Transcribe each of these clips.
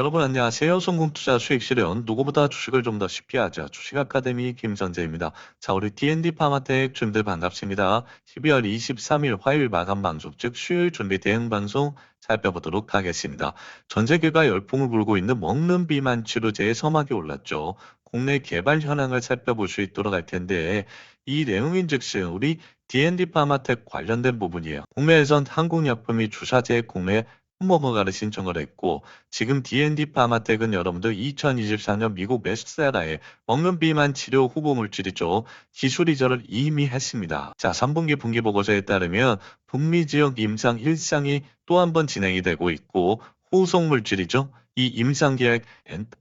여러분 안녕하세요. 성공투자 수익실현 누구보다 주식을 좀 더 쉽게 하자 주식 아카데미 김선재입니다. 자 우리 D&D 파마텍 주님들 반갑습니다. 12월 23일 화요일 마감 방송 즉 수요일 준비 대응 방송 살펴보도록 하겠습니다. 전 세계가 열풍을 불고 있는 먹는 비만 치료제의 서막이 올랐죠. 국내 개발 현황을 살펴볼 수 있도록 할 텐데 이 내용인 즉슨 우리 D&D 파마텍 관련된 부분이에요. 국내에선 한국약품이 주사제 국내 홈버거가를 신청을 했고 지금 D&D 파마텍은 여러분들 2024년 미국 베스트셀러에 먹는 비만 치료 후보 물질이죠. 기술 이전을 이미 했습니다. 자, 3분기 분기 보고서에 따르면 북미 지역 임상 1상이 또 한 번 진행이 되고 있고 후속 물질이죠. 이 임상 계약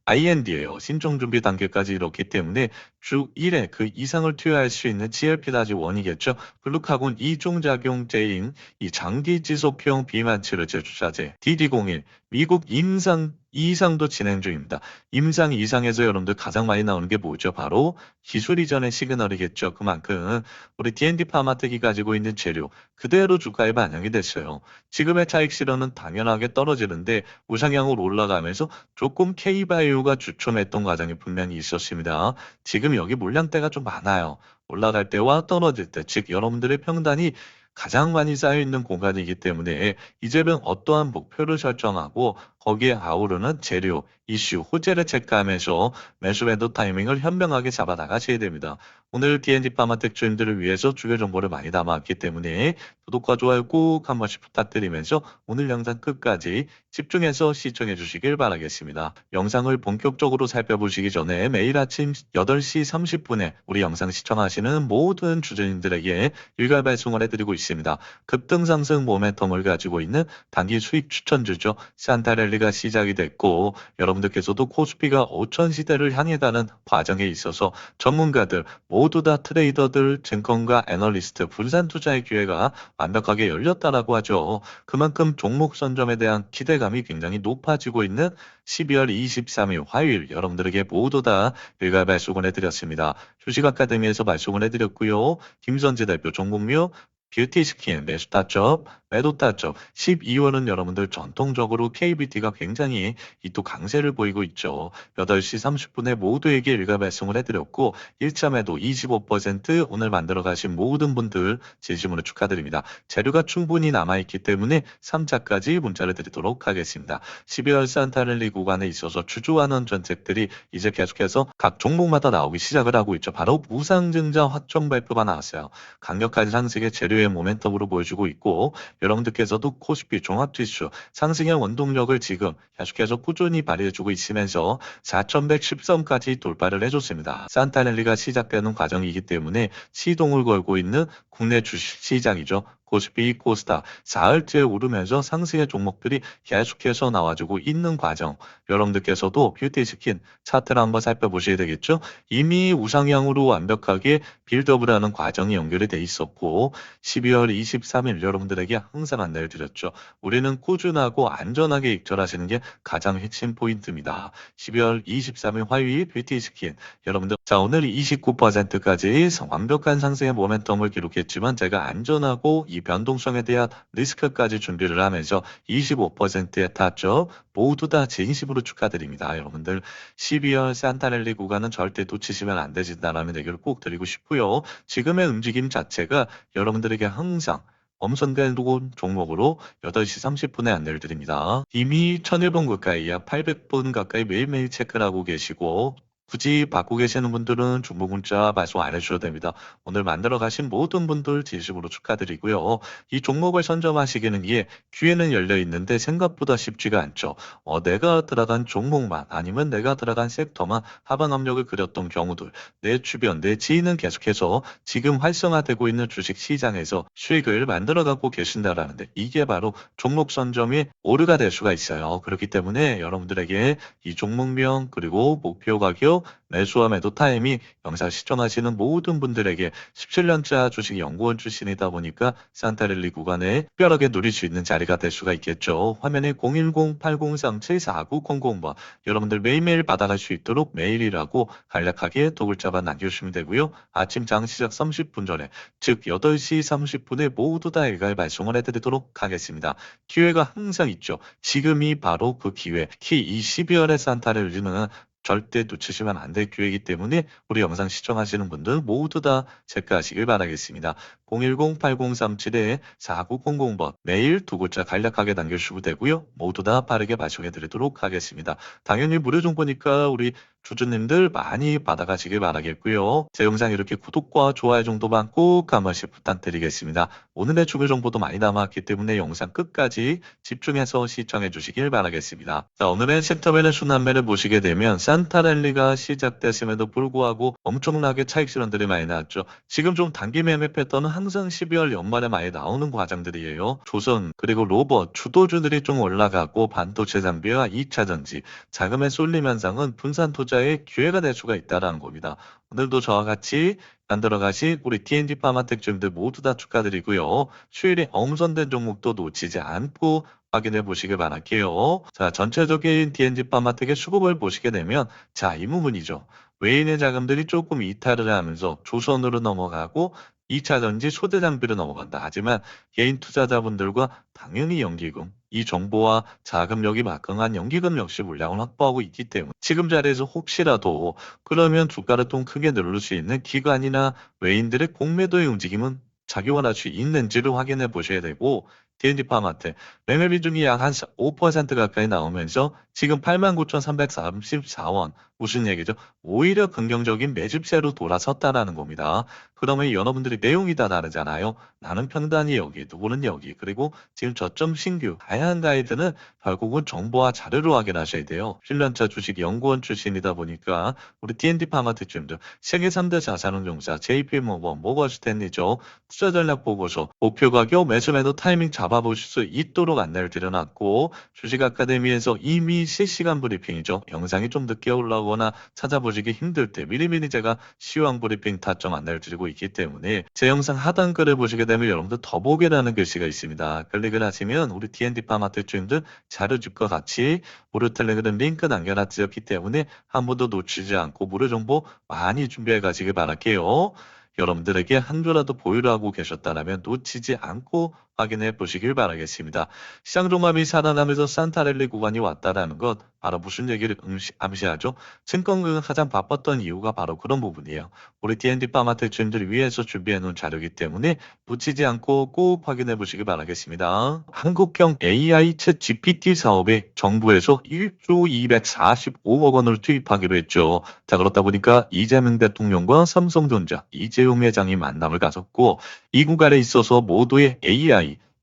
IND예요. 신청 준비 단계까지 이렇기 때문에 주 1회 그 이상을 투여할 수 있는 GLP-1이겠죠. 글루카곤 이중작용제인 이 장기 지속형 비만 치료제 주사제 DD01 미국 임상 2상도 진행 중입니다. 임상 2상에서 여러분들 가장 많이 나오는 게 뭐죠? 바로 기술 이전의 시그널이겠죠. 그만큼 우리 D&D 파마텍이 가지고 있는 재료 그대로 주가에 반영이 됐어요. 지금의 차익 실현은 당연하게 떨어지는데 우상향으로 올라가면서 조금 K바이오가 주춤했던 과정이 분명히 있었습니다. 지금 여기 물량대가 좀 많아요. 올라갈 때와 떨어질 때, 즉 여러분들의 평단이 가장 많이 쌓여 있는 공간이기 때문에 이제는 어떠한 목표를 설정하고 거기에 아우르는 재료, 이슈, 호재를 체크하면서 매수 매도 타이밍을 현명하게 잡아 나가셔야 됩니다. 오늘 D&D 파마텍 주인들을 위해서 주요 정보를 많이 담아왔기 때문에 구독과 좋아요 꼭 한 번씩 부탁드리면서 오늘 영상 끝까지 집중해서 시청해 주시길 바라겠습니다. 영상을 본격적으로 살펴보시기 전에 매일 아침 8시 30분에 우리 영상 시청하시는 모든 주주님들에게 일괄 발송을 해드리고 있습니다. 급등 상승 모멘텀을 가지고 있는 단기 수익 추천주죠. 산타 랠리가 시작이 됐고 여러분들께서도 코스피가 5천 시대를 향해 가는 과정에 있어서 전문가들 모두 다 트레이더들, 증권가, 애널리스트, 분산 투자의 기회가 완벽하게 열렸다라고 하죠. 그만큼 종목 선점에 대한 기대감이 굉장히 높아지고 있는 12월 23일 화요일 여러분들에게 모두 다 일괄 발송을 해드렸습니다. 주식 아카데미에서 발송을 해드렸고요. 김선재 대표 종목묘 뷰티 스킨 매수 타점, 매도 타점 12월은 여러분들 전통적으로 KBT가 굉장히 이 또 강세를 보이고 있죠. 8시 30분에 모두에게 일가 발송을 해드렸고 1차 매도 25% 오늘 만들어 가신 모든 분들 진심으로 축하드립니다. 재료가 충분히 남아있기 때문에 3차까지 문자를 드리도록 하겠습니다. 12월 산타랠리 구간에 있어서 주주환원 정책들이 이제 계속해서 각 종목마다 나오기 시작을 하고 있죠. 바로 무상증자 확정 발표가 나왔어요. 강력한 상승의 재료 의 모멘텀으로 보여주고 있고 여러분들께서도 코스피 종합지수 상승의 원동력을 지금 계속해서 꾸준히 발휘해주고 있으면서 4110선까지 돌파를 해줬습니다. 산타 랠리가 시작되는 과정이기 때문에 시동을 걸고 있는 국내 주식 시장이죠. 코스피, 코스닥 사흘째 오르면서 상승의 종목들이 계속해서 나와주고 있는 과정. 여러분들께서도 뷰티 스킨 차트를 한번 살펴보셔야 되겠죠. 이미 우상향으로 완벽하게 빌드업을 하는 과정이 연결이 돼 있었고 12월 23일 여러분들에게 항상 안내를 드렸죠. 우리는 꾸준하고 안전하게 익절하시는 게 가장 핵심 포인트입니다. 12월 23일 화요일 뷰티 스킨 여러분들 자 오늘 29%까지 완벽한 상승의 모멘텀을 기록했지만 제가 안전하고 이 변동성에 대한 리스크까지 준비를 하면서 25%에 탔죠. 모두 다 진심으로 축하드립니다. 여러분들 12월 산타랠리 구간은 절대 놓치시면 안 되신다라는 얘기를 꼭 드리고 싶고요. 지금의 움직임 자체가 여러분들에게 항상 엄선된 종목으로 8시 30분에 안내를 드립니다. 이미 1001번 가까이 약 800분 가까이 매일매일 체크를 하고 계시고 굳이 받고 계시는 분들은 중복 문자 발송 안 해주셔도 됩니다. 오늘 만들어 가신 모든 분들 진심으로 축하드리고요. 이 종목을 선점하시기는 예, 기회는 열려 있는데 생각보다 쉽지가 않죠. 어, 내가 들어간 종목만 아니면 내가 들어간 섹터만 하방 압력을 그렸던 경우들, 내 주변, 내 지인은 계속해서 지금 활성화되고 있는 주식 시장에서 수익을 만들어 갖고 계신다라는데 이게 바로 종목 선점이 오르가 될 수가 있어요. 그렇기 때문에 여러분들에게 이 종목명 그리고 목표 가격 매수와 매도 타이밍 영상 시청하시는 모든 분들에게 17년차 주식 연구원 출신이다 보니까 산타렐리 구간에 특별하게 누릴 수 있는 자리가 될 수가 있겠죠. 화면에 010-803-7490번 여러분들 매일매일 받아갈 수 있도록 메일이라고 간략하게 도 글자만 남겨주시면 되고요. 아침 장 시작 30분 전에 즉 8시 30분에 모두 다 일괄 발송을 해드리도록 하겠습니다. 기회가 항상 있죠. 지금이 바로 그 기회. 특히 이 12월의 산타렐리는 절대 놓치시면 안 될 기회이기 때문에 우리 영상 시청하시는 분들 모두 다 체크하시길 바라겠습니다. 010-8037-4900번 메일 두 글자 간략하게 남겨주시면 되고요. 모두 다 빠르게 발송해 드리도록 하겠습니다. 당연히 무료 정보니까 우리 주주님들 많이 받아가시길 바라겠고요. 제 영상 이렇게 구독과 좋아요 정도만 꼭 한 번씩 부탁드리겠습니다. 오늘의 주요 정보도 많이 남았기 때문에 영상 끝까지 집중해서 시청해 주시길 바라겠습니다. 자, 오늘의 챕터별의 순환매를 보시게 되면 산타랠리가 시작됐음에도 불구하고 엄청나게 차익 실현들이 많이 나왔죠. 지금 좀 단기 매매 패턴은 항상 12월 연말에 많이 나오는 과정들이에요. 조선 그리고 로봇 주도주들이 좀 올라가고 반도체 장비와 2차 전지 자금의 쏠림 현상은 분산 투자의 기회가 될 수가 있다는 겁니다. 오늘도 저와 같이 만들어 가실 우리 D&D 파마텍 주님들 모두 다 축하드리고요. 수요일에 엄선된 종목도 놓치지 않고 확인해 보시길 바랄게요. 자, 전체적인 D&D 파마텍의 수급을 보시게 되면 자, 이 부분이죠. 외인의 자금들이 조금 이탈을 하면서 조선으로 넘어가고 2차 전지 소대 장비로 넘어간다. 하지만 개인 투자자분들과 당연히 연기금, 이 정보와 자금력이 막강한 연기금 역시 물량을 확보하고 있기 때문에 지금 자리에서 혹시라도 그러면 주가를 좀 크게 누를 수 있는 기관이나 외인들의 공매도의 움직임은 작용을 할 수 있는지를 확인해 보셔야 되고 D&D 파마트 매매 비중이 약 한 5% 가까이 나오면서 지금 89,334원 무슨 얘기죠? 오히려 긍정적인 매집세로 돌아섰다라는 겁니다. 그러면 여러분들이 내용이 다 다르잖아요. 나는 편단이 여기, 누구는 여기, 그리고 지금 저점 신규, 다양한 가이드는 결국은 정보와 자료로 확인하셔야 돼요. 7년차 주식 연구원 출신이다 보니까 우리 D&D 파마트 쯤들 세계 3대 자산운용사 JP모건, 모건스탠리죠. 투자 전략 보고서, 목표 가격, 매수 매도 타이밍 잡아보실 수 있도록 안내를 드려놨고 주식 아카데미에서 이미 실시간 브리핑이죠. 영상이 좀 늦게 올라오거나 찾아보시기 힘들 때 미리미리 제가 시황 브리핑 타점 안내를 드리고 있기 때문에 제 영상 하단 글을 보시게 되면 여러분들 더보기라는 글씨가 있습니다. 클릭을 하시면 우리 D&D 파마트 주인들 자료집과 같이 무료 텔레그램 링크 남겨놨기 때문에 한 번도 놓치지 않고 무료 정보 많이 준비해 가시길 바랄게요. 여러분들에게 한 주라도 보유를 하고 계셨다면 놓치지 않고 확인해 보시길 바라겠습니다. 시장 종합이 살아나면서 산타렐리 구간이 왔다라는 것 바로 무슨 얘기를 음시, 암시하죠? 증권가가 가장 바빴던 이유가 바로 그런 부분이에요. 우리 D&D 파마텍 주인들 위해서 준비해 놓은 자료이기 때문에 놓치지 않고 꼭 확인해 보시길 바라겠습니다. 한국형 AI 챗 GPT 사업에 정부에서 1조 245억 원을 투입하기로 했죠. 자 그렇다 보니까 이재명 대통령과 삼성전자 이재용 회장이 만남을 가졌고 이 구간에 있어서 모두의 AI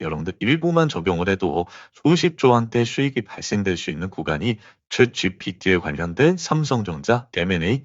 여러분들 일부만 적용을 해도 수십조 원대 수익이 발생될 수 있는 구간이 챗 GPT에 관련된 삼성전자 M&A